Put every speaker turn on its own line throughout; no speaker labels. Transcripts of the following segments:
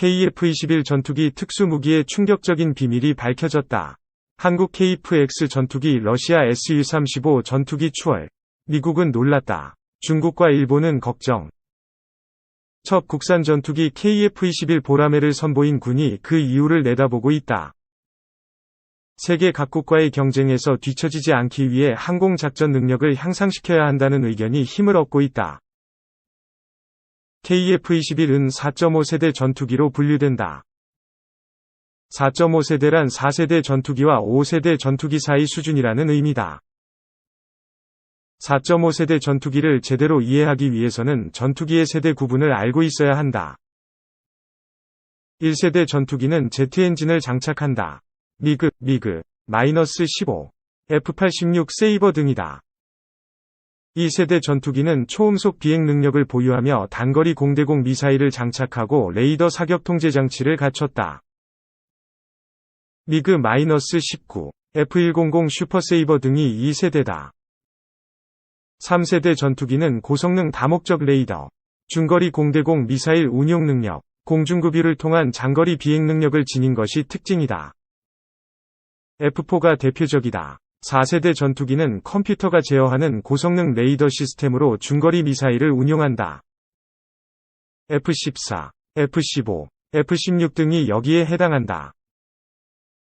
KF-21 전투기 특수무기의 충격적인 비밀이 밝혀졌다. 한국 KF-X 전투기 러시아 Su-35 전투기 추월. 미국은 놀랐다. 중국과 일본은 걱정. 첫 국산 전투기 KF-21 보라매를 선보인 군이 그 이유를 내다보고 있다. 세계 각국과의 경쟁에서 뒤처지지 않기 위해 항공작전 능력을 향상시켜야 한다는 의견이 힘을 얻고 있다. KF-21은 4.5세대 전투기로 분류된다. 4.5세대란 4세대 전투기와 5세대 전투기 사이 수준이라는 의미다. 4.5세대 전투기를 제대로 이해하기 위해서는 전투기의 세대 구분을 알고 있어야 한다. 1세대 전투기는 제트 엔진을 장착한다. 미그, 미그, 마이너스 15, F-86 세이버 등이다. 2세대 전투기는 초음속 비행 능력을 보유하며 단거리 공대공 미사일을 장착하고 레이더 사격 통제 장치를 갖췄다. 미그-19, F100 슈퍼세이버 등이 2세대다. 3세대 전투기는 고성능 다목적 레이더, 중거리 공대공 미사일 운용 능력, 공중급유를 통한 장거리 비행 능력을 지닌 것이 특징이다. F4가 대표적이다. 4세대 전투기는 컴퓨터가 제어하는 고성능 레이더 시스템으로 중거리 미사일을 운용한다. F14, F15, F16 등이 여기에 해당한다.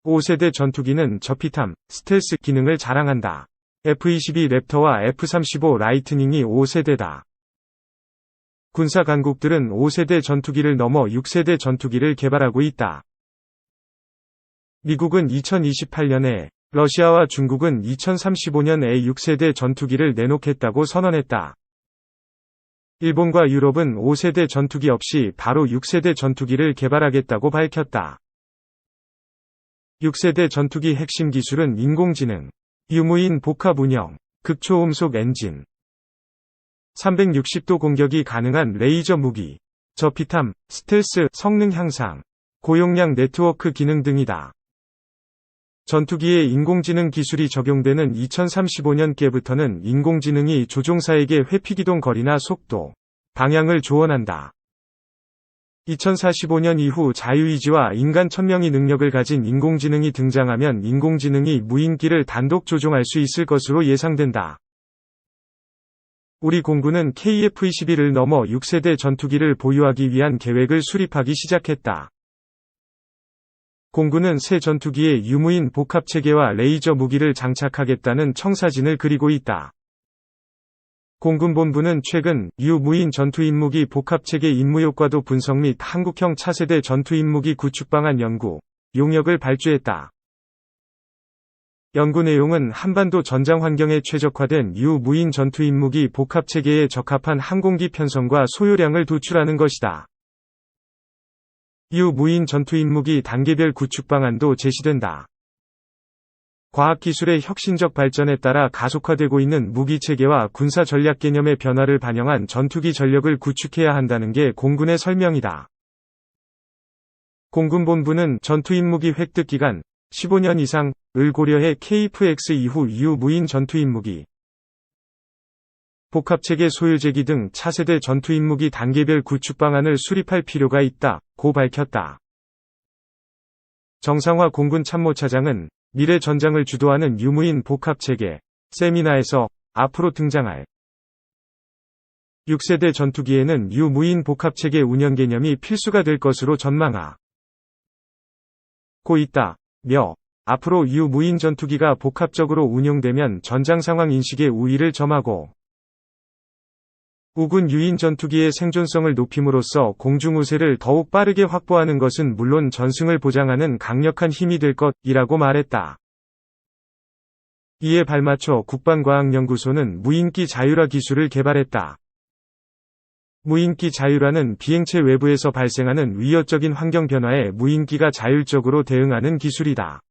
5세대 전투기는 저피탐, 스텔스 기능을 자랑한다. F-22 랩터와 F-35 라이트닝이 5세대다. 군사 강국들은 5세대 전투기를 넘어 6세대 전투기를 개발하고 있다. 미국은 2028년에 러시아와 중국은 2035년에 6세대 전투기를 내놓겠다고 선언했다. 일본과 유럽은 5세대 전투기 없이 바로 6세대 전투기를 개발하겠다고 밝혔다. 6세대 전투기 핵심 기술은 인공지능, 유무인 복합 운영, 극초음속 엔진, 360도 공격이 가능한 레이저 무기, 저피탐, 스텔스, 성능 향상, 고용량 네트워크 기능 등이다. 전투기에 인공지능 기술이 적용되는 2035년께부터는 인공지능이 조종사에게 회피기동 거리나 속도, 방향을 조언한다. 2045년 이후 자유의지와 인간 천명의 능력을 가진 인공지능이 등장하면 인공지능이 무인기를 단독 조종할 수 있을 것으로 예상된다. 우리 공군은 KF-21을 넘어 6세대 전투기를 보유하기 위한 계획을 수립하기 시작했다. 공군은 새 전투기에 유무인 복합체계와 레이저 무기를 장착하겠다는 청사진을 그리고 있다. 공군본부는 최근 유무인 전투임무기 복합체계 임무효과도 분석 및 한국형 차세대 전투임무기 구축 방안 연구, 용역을 발주했다. 연구 내용은 한반도 전장 환경에 최적화된 유무인 전투임무기 복합체계에 적합한 항공기 편성과 소요량을 도출하는 것이다. 유무인 전투 임무기 단계별 구축 방안도 제시된다. 과학기술의 혁신적 발전에 따라 가속화되고 있는 무기 체계와 군사 전략 개념의 변화를 반영한 전투기 전력을 구축해야 한다는 게 공군의 설명이다. 공군본부는 전투임무기 획득 기간 15년 이상을 고려해 KF-X 이후 유무인 전투임무기, 복합체계 소유제기 등 차세대 전투임무기 단계별 구축 방안을 수립할 필요가 있다, 고 밝혔다. 정상화 공군 참모차장은 미래 전장을 주도하는 유무인 복합체계 세미나에서 앞으로 등장할 6세대 전투기에는 유무인 복합체계 운영 개념이 필수가 될 것으로 전망하 고 있다. 며 앞으로 유무인 전투기가 복합적으로 운용되면 전장 상황 인식의 우위를 점하고 우군 유인 전투기의 생존성을 높임으로써 공중 우세를 더욱 빠르게 확보하는 것은 물론 전승을 보장하는 강력한 힘이 될 것이라고 말했다. 이에 발맞춰 국방과학연구소는 무인기 자율화 기술을 개발했다. 무인기 자율화는 비행체 외부에서 발생하는 위협적인 환경 변화에 무인기가 자율적으로 대응하는 기술이다.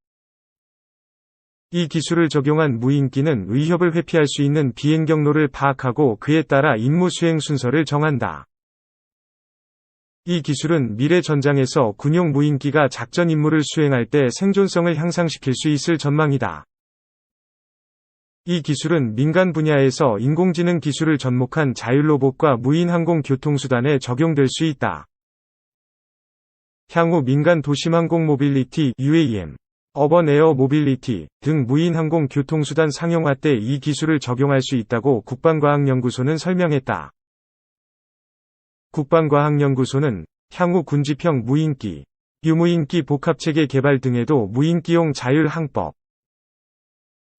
이 기술을 적용한 무인기는 위협을 회피할 수 있는 비행 경로를 파악하고 그에 따라 임무 수행 순서를 정한다. 이 기술은 미래 전장에서 군용 무인기가 작전 임무를 수행할 때 생존성을 향상시킬 수 있을 전망이다. 이 기술은 민간 분야에서 인공지능 기술을 접목한 자율로봇과 무인 항공 교통수단에 적용될 수 있다. 향후 민간 도심항공 모빌리티 UAM, 어번 에어 모빌리티 등 무인 항공 교통수단 상용화 때 이 기술을 적용할 수 있다고 국방과학연구소는 설명했다. 국방과학연구소는 향후 군지평 무인기, 유무인기 복합체계 개발 등에도 무인기용 자율항법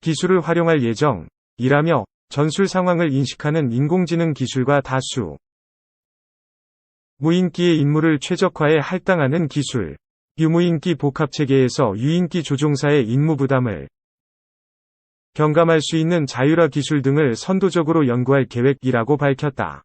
기술을 활용할 예정이라며 전술 상황을 인식하는 인공지능 기술과 다수 무인기의 임무를 최적화에 할당하는 기술, 유무인기 복합체계에서 유인기 조종사의 임무 부담을 경감할 수 있는 자율화 기술 등을 선도적으로 연구할 계획이라고 밝혔다.